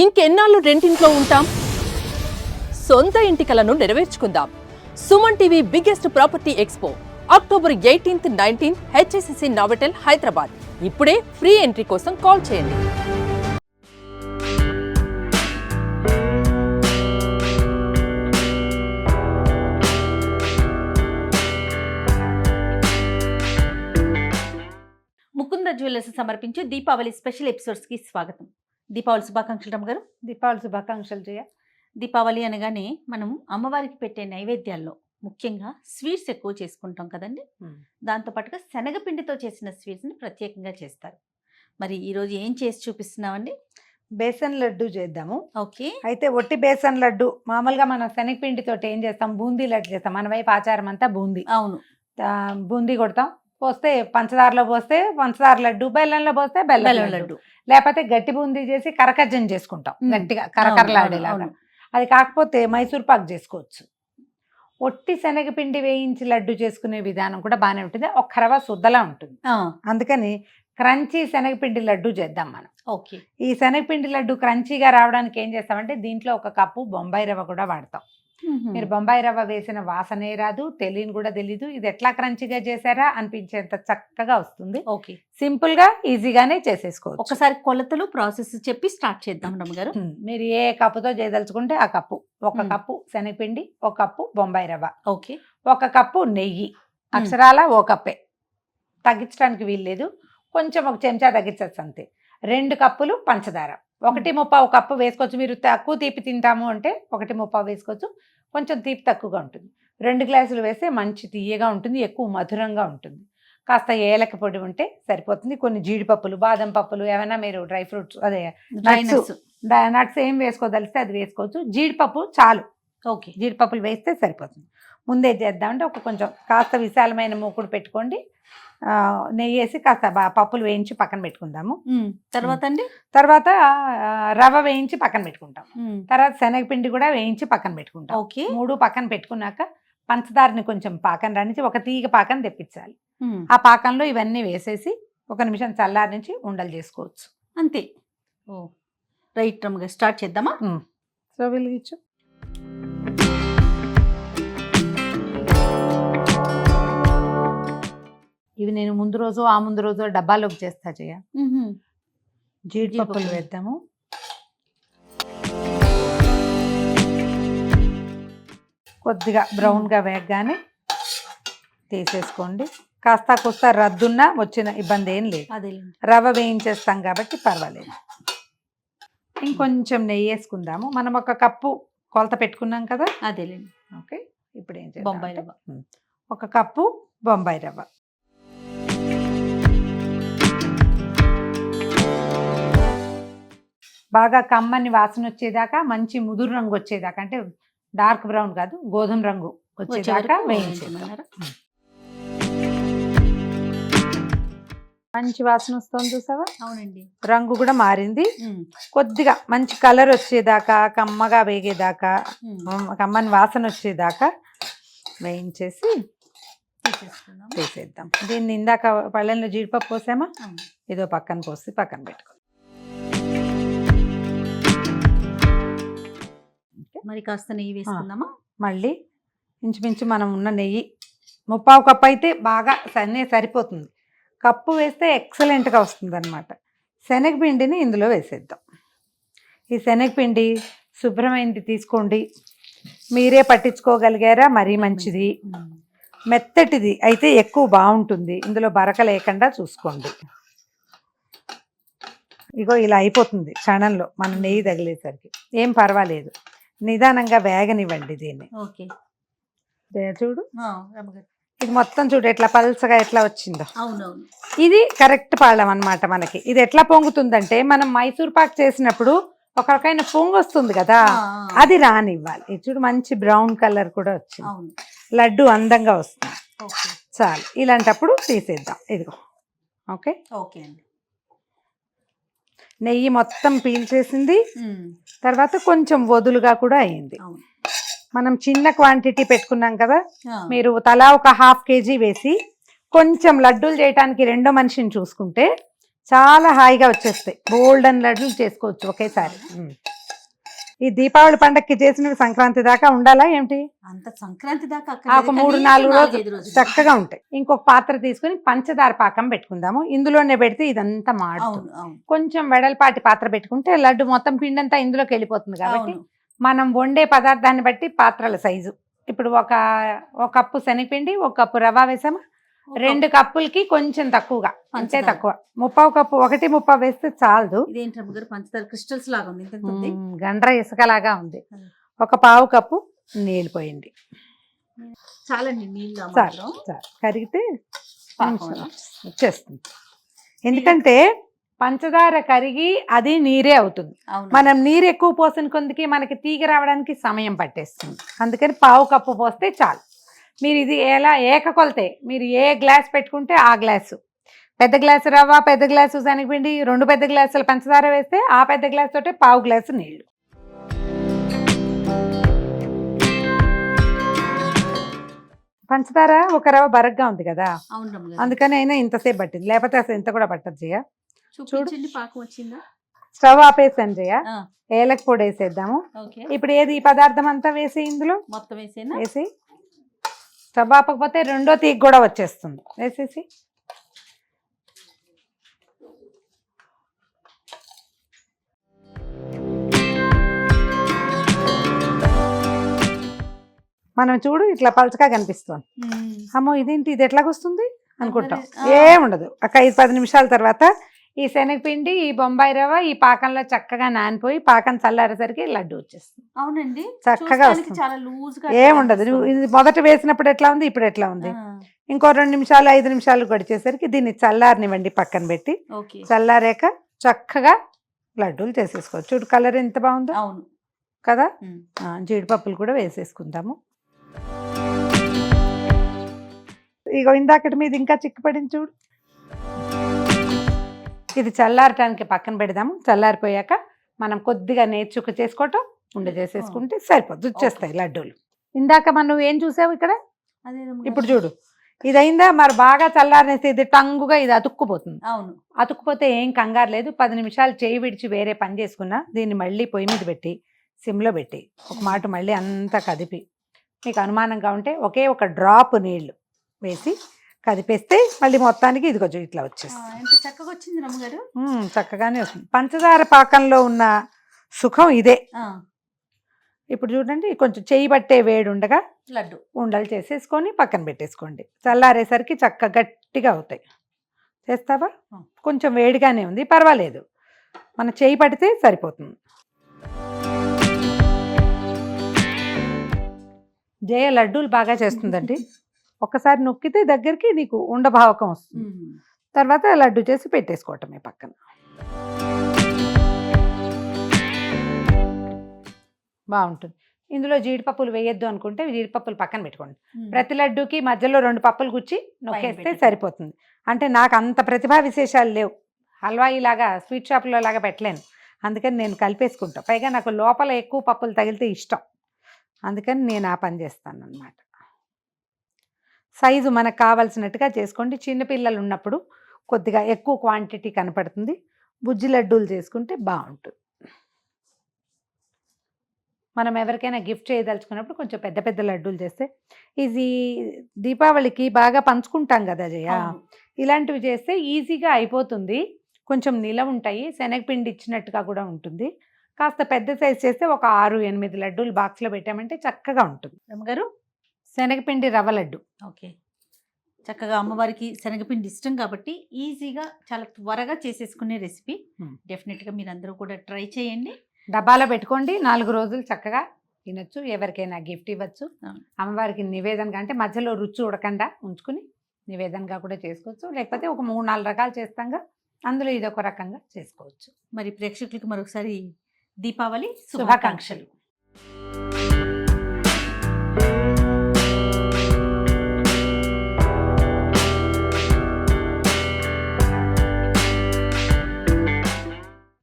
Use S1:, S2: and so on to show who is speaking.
S1: ఇంకెన్నాళ్ళు రెంటింట్లో ఉంటాం? సొంత ఇంటి కలను నెరవేర్చుకుందాం. Suman TV biggest property expo. October eighteenth nineteenth HSCC Novotel Hyderabad. ఇప్పుడే ఫ్రీ ఎంట్రీ కోసం కాల్ చేయండి.
S2: ముకుంద జ్యువెలర్స్ సమర్పించే దీపావళి స్పెషల్ ఎపిసోడ్స్కి స్వాగతం. దీపావళి శుభాకాంక్షలు రమ్మ గారు
S3: దీపావళి శుభాకాంక్షలు జయ.
S2: దీపావళి అనగానే మనం అమ్మవారికి పెట్టే నైవేద్యాల్లో ముఖ్యంగా స్వీట్స్ ఎక్కువ చేసుకుంటాం కదండి. దాంతో పాటుగా శనగపిండితో చేసిన స్వీట్స్ని ప్రత్యేకంగా చేస్తారు. మరి ఈ రోజు ఏం చేసి చూపిస్తున్నామండి?
S3: బేసన్ లడ్డు చేద్దాము.
S2: ఓకే.
S3: అయితే ఒట్టి బేసన్ లడ్డు మామూలుగా మనం శనగపిండితో ఏం చేస్తాం? బూందీ లడ్డు చేస్తాం. మన వైపు ఆచారం అంతా బూందీ.
S2: అవును.
S3: బూందీ కొడతాం. పోస్తే పంచదారలో పోస్తే పంచదార లడ్డు బెల్లంలో పోస్తే బెల్లం లడ్డు. లేకపోతే గట్టి బూందీ చేసి కరకజ్జం చేసుకుంటాం. గట్టిగా కరకరలాడేలాగా. అది కాకపోతే మైసూర్ పాక్ చేసుకోవచ్చు. ఒట్టి శనగపిండి వేయించి లడ్డు చేసుకునే విధానం కూడా బాగానే ఉంటుంది. ఒక రవ శుద్ధలా ఉంటుంది. అందుకని క్రంచీ శనగపిండి లడ్డు చేద్దాం మనం.
S2: ఓకే.
S3: ఈ శనగపిండి లడ్డు క్రంచీగా రావడానికి ఏం చేస్తామంటే దీంట్లో ఒక కప్పు బొంబాయి రవ్వ కూడా వాడతాం. మీరు బొంబాయి రవ్వ వేసిన వాసనే రాదు తెలియని కూడా తెలీదు. ఇది ఎట్లా క్రంచీగా చేశారా అనిపించేంత చక్కగా వస్తుంది.
S2: ఓకే.
S3: సింపుల్గా ఈజీగానే చేసేసుకోవచ్చు.
S2: ఒకసారి కొలతలు ప్రాసెస్ చెప్పి స్టార్ట్ చేద్దాం రమ్మ గారు.
S3: మీరు ఏ కప్పుతో చేయదలుచుకుంటే ఆ కప్పు. ఒక. కప్పు శనగపిండి ఒక కప్పు బొంబాయి రవ్వ.
S2: ఓకే.
S3: ఒక కప్పు నెయ్యి. అక్షరాల ఓ కప్పే. తగ్గించడానికి వీల్లేదు. కొంచెం ఒక చెంచా తగ్గించచ్చు అంతే. రెండు కప్పులు పంచదార. ఒకటి ముప్పావు కప్పు వేసుకోవచ్చు. మీరు తక్కువ తీపి తింటాము అంటే ఒకటి ముప్పావు వేసుకోవచ్చు. కొంచెం తీపి తక్కువగా ఉంటుంది. రెండు గ్లాసులు వేస్తే మంచి తీయగా ఉంటుంది. ఎక్కువ మధురంగా ఉంటుంది. కాస్త ఏలక పొడి ఉంటే సరిపోతుంది. కొన్ని జీడిపప్పులు బాదం పప్పులు ఏమైనా మీరు డ్రై ఫ్రూట్స్ అదే
S2: డ్రై
S3: Nuts.
S2: నట్స్
S3: నట్స్ ఏం వేసుకోదలిస్తే అది వేసుకోవచ్చు. జీడిపప్పు చాలు.
S2: ఓకే.
S3: జీడిపప్పులు వేస్తే సరిపోతుంది. ముందే చేద్దామంటే ఒక కొంచెం కాస్త విశాలమైన మూకుడు పెట్టుకోండి. ఆ, నెయ్యి వేసి కాస్త బా పప్పులు వేయించి పక్కన పెట్టుకుందాము.
S2: తర్వాత అండి?
S3: తర్వాత ఆ, రవ్వ వేయించి పక్కన పెట్టుకుంటాం. తర్వాత శనగపిండి కూడా వేయించి పక్కన పెట్టుకుంటాం.
S2: ఓకే.
S3: మూడు పక్కన పెట్టుకున్నాక పంచదారని కొంచెం పాకం రానిచ్చి ఒక తీగ పాకం తెప్పించాలి. ఆ పాకంలో ఇవన్నీ వేసేసి ఒక నిమిషం చల్లారి నుంచి ఉండలు చేసుకోవచ్చు.
S2: అంతే. ఓ. రైట్ గారు స్టార్ట్ చేద్దామా?
S3: సో వెలిగించు ఇవి నేను ముందు రోజు ఆ ముందు రోజు డబ్బాలోకి చేస్తా చేయ జీడిపప్పులు. వేద్దాము. కొద్దిగా బ్రౌన్గా వేగగానే తీసేసుకోండి. కాస్త కొస్త రద్దున్నా వచ్చిన ఇబ్బంది ఏం లేదు. రవ్వ వేయించేస్తాం కాబట్టి పర్వాలేదు. ఇంకొంచెం నెయ్యి వేసుకుందాము. మనం ఒక కప్పు కొలత పెట్టుకున్నాం కదా?
S2: అదేలేండి.
S3: ఓకే ఇప్పుడు ఏం
S2: బొంబాయి రవ్వ.
S3: ఒక కప్పు బొంబాయి రవ్వ. బాగా కమ్మని వాసన వచ్చేదాకా మంచి ముదురు రంగు వచ్చేదాకా అంటే డార్క్ బ్రౌన్ కాదు గోధుమ రంగు
S2: వచ్చే
S3: వచ్చేదాకా
S2: వేయించమన్నారా?
S3: మంచి వాసన వస్తుంది చూసావా?
S2: అవునండి.
S3: రంగు కూడా మారింది. కొద్దిగా మంచి కలర్ వచ్చేదాకా కమ్మగా వేగేదాకా కమ్మని వాసన వచ్చేదాకా వేయించేసి. తీసేద్దాం. దీన్ని ఇందాక పళ్ళెంలో జీడిపప్పు పోసామా. ఇదో పక్కన పోసి పక్కన పెట్టుకో.
S2: మరి కాస్త నెయ్యి వేసుకుందామా?
S3: మళ్ళీ ఇంచుమించు మనం ఉన్న నెయ్యి ముప్పావు కప్పు అయితే బాగా సన్నే సరిపోతుంది. కప్పు వేస్తే ఎక్సలెంట్గా వస్తుంది అనమాట శనగపిండిని ఇందులో వేసేద్దాం. ఈ శనగపిండి శుభ్రమైనది తీసుకోండి. మీరే పట్టించుకోగలిగారా? మరీ మంచిది. మెత్తటిది అయితే ఎక్కువ బాగుంటుంది. ఇందులో బరక లేకుండా చూసుకోండి. ఇగో ఇలా అయిపోతుంది క్షణంలో. మన నెయ్యి తగిలేసరికి. ఏం పర్వాలేదు. నిదానంగా వేగనివ్వండి దీన్ని.
S2: ఓకే.
S3: చూడు. ఇది మొత్తం చూడు ఎట్లా పల్చగా ఎట్లా వచ్చిందో.
S2: అవునవును.
S3: ఇది కరెక్ట్ పాళం అన్నమాట మనకి. ఇది ఎట్లా పొంగుతుందంటే మనం మైసూర్ పాక్ చేసినప్పుడు ఒక రకమైన పొంగు వస్తుంది కదా అది రానివ్వాలి. ఇది చూడు మంచి బ్రౌన్ కలర్ కూడా వచ్చింది. లడ్డు అందంగా వస్తుంది. చాలు. ఇలాంటప్పుడు తీసేద్దాం. ఇదిగో. ఓకే?
S2: ఓకే అండి.
S3: నెయ్యి మొత్తం పీల్చేసింది. తర్వాత కొంచెం వదులుగా కూడా అయింది. మనం చిన్న క్వాంటిటీ పెట్టుకున్నాం కదా మీరు తలా ఒక హాఫ్ కేజీ వేసి కొంచెం లడ్డూలు చేయడానికి రెండో మనిషిని చూసుకుంటే చాలా హాయిగా వచ్చేస్తాయి. గోల్డెన్ లడ్డూలు చేసుకోవచ్చు ఒకేసారి. ఈ దీపావళి పండక్కి చేసినవి సంక్రాంతి దాకా ఉండాలా ఏంటి?
S2: అంత సంక్రాంతి దాకా
S3: ఒక మూడు నాలుగు రోజులు. చక్కగా ఉంటాయి. ఇంకొక పాత్ర తీసుకుని పంచదార పాకం పెట్టుకుందాము. ఇందులోనే పెడితే ఇదంతా
S2: అవును
S3: కొంచెం వెడల్పాటి పాత్ర పెట్టుకుంటే లడ్డు మొత్తం పిండంతా ఇందులోకి వెళ్ళిపోతుంది కాబట్టి మనం వండే పదార్థాన్ని బట్టి పాత్రల సైజు. ఇప్పుడు ఒక ఒక కప్పు శనగపిండి ఒక కప్పు రవ్వ వేసాము? రెండు కప్పులకి కొంచెం తక్కువగా అంతే. తక్కువ. ముప్పావు కప్పు ఒకటి ముప్పావు వేస్తే చాలదు.
S2: పంచదార క్రిస్టల్స్ లాగా ఉంది ఉంది
S3: గండ్ర ఇసుకలాగా ఉంది.
S2: ఉమ్.
S3: ఒక పావు కప్పు నీళ్ళు పోయండి
S2: చాలండి నీళ్ళు
S3: చాలు కరిగితే వచ్చేస్తుంది. ఎందుకంటే పంచదార కరిగి అది నీరే అవుతుంది. మనం నీరు ఎక్కువ పోసిన కొందికి మనకి తీగ రావడానికి సమయం పట్టేస్తుంది. అందుకని పావు కప్పు పోస్తే చాలు. మీరు ఇది ఎలా ఏక కొలతే మీరు ఏ గ్లాస్ పెట్టుకుంటే ఆ గ్లాసు? పెద్ద గ్లాసు రవ్వ పెద్ద గ్లాసు శనగపిండి రెండు పెద్ద గ్లాసులు పంచదార వేస్తే ఆ పెద్ద గ్లాస్ తోటే పావు గ్లాసు నీళ్ళు. పంచదార ఒక రవ్వ బరగ్గా ఉంది కదా. అందుకని అయినా ఇంతసేపు పట్టింది. లేకపోతే అసలు ఇంత కూడా పట్టదు జయ. స్టవ్ ఆపేసాను జయ. ఏలక పొడి వేసేద్దాము. ఇప్పుడు ఏది ఈ పదార్థం అంతా వేసి ఇందులో?
S2: మొత్తం
S3: వేసి స్టవ్ ఆపకపోతే రెండో తీగ కూడా వచ్చేస్తుంది. వేసేసి. మనం చూడు ఇట్లా పలచగా కనిపిస్తుంది. అమ్మో ఇదేంటి? ఇది ఎట్లాగొస్తుంది? అనుకుంటాం. ఏముండదు. ఒక ఐదు పది నిమిషాల తర్వాత ఈ శనగపిండి ఈ బొంబాయి రవ్వ ఈ పాకంలో చక్కగా నానిపోయి పాకం చల్లారేసరికి లడ్డు వచ్చేస్తుంది.
S2: అవునండి.
S3: చక్కగా.
S2: చాలా
S3: ఏముండదు. ఇది మొదట వేసినప్పుడు ఎట్లా ఉంది? ఇప్పుడు ఎట్లా ఉంది? ఇంకో రెండు నిమిషాలు ఐదు నిమిషాలు గడిచేసరికి దీన్ని చల్లారనివ్వండి పక్కన పెట్టి. చల్లారాక చక్కగా లడ్డూలు చేసేసుకోవచ్చు. చూడు కలర్ ఎంత బాగుందో.
S2: అవును.
S3: కదా? జీడిపప్పులు కూడా వేసేసుకుందాము. ఇగో ఇందాకటి మీద ఇంకా చిక్కుపడింది చూడు. ఇది చల్లారటానికి పక్కన పెడదాము చల్లారిపోయాక మనం కొద్దిగా నేర్చుకు చేసుకోవటం ఉండ చేసేసుకుంటే సరిపోద్ది. వచ్చేస్తాయి లడ్డూలు. ఇందాక మనం ఏం చూసావు ఇక్కడ. ఇప్పుడు చూడు. ఇది అయిందా మరి బాగా చల్లారనేస్తే ఇది టంగుగా ఇది అతుక్కుపోతుంది.
S2: అవును.
S3: అతుక్కుపోతే ఏం కంగారు లేదు. పది నిమిషాలు చేయి విడిచి వేరే పని చేసుకున్నా దీన్ని మళ్ళీ పొయ్యి మీద పెట్టి సిమ్లో పెట్టి ఒక మాట మళ్ళీ అంతా కదిపి. మీకు అనుమానంగా ఉంటే ఒకే ఒక డ్రాప్ నీళ్ళు వేసి కదిపేస్తే మళ్ళీ మొత్తానికి ఇది కొంచెం ఇట్లా వచ్చేస్తుంది.
S2: ఎంత చక్కగా వచ్చింది రమ్మగారు?
S3: మ్మ్, చక్కగానే వస్తుంది. పంచదార పాకంలో ఉన్న సుఖం ఇదే. ఇప్పుడు చూడండి కొంచెం చేయి పట్టే వేడి ఉండగా
S2: లడ్డు.
S3: ఉండలు చేసేసుకొని పక్కన పెట్టేసుకోండి. చల్లారేసరికి చక్క గట్టిగా అవుతాయి. చేస్తావా. కొంచెం వేడిగానే ఉంది పర్వాలేదు. మన చేయి పడితే సరిపోతుంది. జయ లడ్డూలు బాగా చేస్తుందండి. ఒక్కసారి నొక్కితే దగ్గరికి నీకు ఉండభావకం వస్తుంది. తర్వాత లడ్డు చేసి పెట్టేసుకోవటమే పక్కన. బాగుంటుంది. ఇందులో జీడిపప్పులు వేయొద్దు అనుకుంటే జీడిపప్పులు పక్కన పెట్టుకోండి. ప్రతి లడ్డూకి మధ్యలో రెండు పప్పులు గుచ్చి నొక్కేస్తే. సరిపోతుంది. అంటే నాకు అంత ప్రతిభా విశేషాలు లేవు. హల్వాయి లాగా స్వీట్ షాప్లో లాగా పెట్టలేను. అందుకని నేను కలిపేసుకుంటా. పైగా నాకు లోపల ఎక్కువ పప్పులు తగిలితే ఇష్టం. అందుకని నేను ఆ పని చేస్తాను అనమాట సైజు మనకు కావాల్సినట్టుగా చేసుకోండి. చిన్నపిల్లలు ఉన్నప్పుడు కొద్దిగా ఎక్కువ క్వాంటిటీ కనపడుతుంది. బుజ్జి లడ్డూలు చేసుకుంటే బాగుంటుంది. మనం ఎవరికైనా గిఫ్ట్ చేయదలుచుకున్నప్పుడు కొంచెం పెద్ద పెద్ద లడ్డూలు చేస్తే ఇది దీపావళికి బాగా పంచుకుంటాం కదా జయ. ఇలాంటివి చేస్తే ఈజీగా అయిపోతుంది. కొంచెం నిలవ ఉంటాయి. శనగపిండి ఇచ్చినట్టుగా కూడా ఉంటుంది. కాస్త పెద్ద సైజ్ చేస్తే ఒక ఆరు ఎనిమిది లడ్డూలు బాక్స్లో పెట్టామంటే చక్కగా ఉంటుంది.
S2: రమ్మగారు
S3: శనగపిండి రవ్వ లడ్డు.
S2: ఓకే. చక్కగా అమ్మవారికి శనగపిండి ఇష్టం కాబట్టి ఈజీగా చాలా త్వరగా చేసేసుకునే రెసిపీ. డెఫినెట్గా మీరు అందరూ కూడా ట్రై చేయండి.
S3: డబ్బాలో పెట్టుకోండి. నాలుగు రోజులు చక్కగా తినొచ్చు. ఎవరికైనా గిఫ్ట్ ఇవ్వచ్చు. అమ్మవారికి నివేదనగా అంటే మధ్యలో రుచి ఉడకుండా ఉంచుకుని నివేదనగా కూడా చేసుకోవచ్చు. లేకపోతే ఒక మూడు నాలుగు రకాలు చేస్తాంగా అందులో ఇది ఒక రకంగా చేసుకోవచ్చు.
S2: మరి ప్రేక్షకులకు మరొకసారి దీపావళి
S3: శుభాకాంక్షలు.
S2: శుభాకాంక్షలు.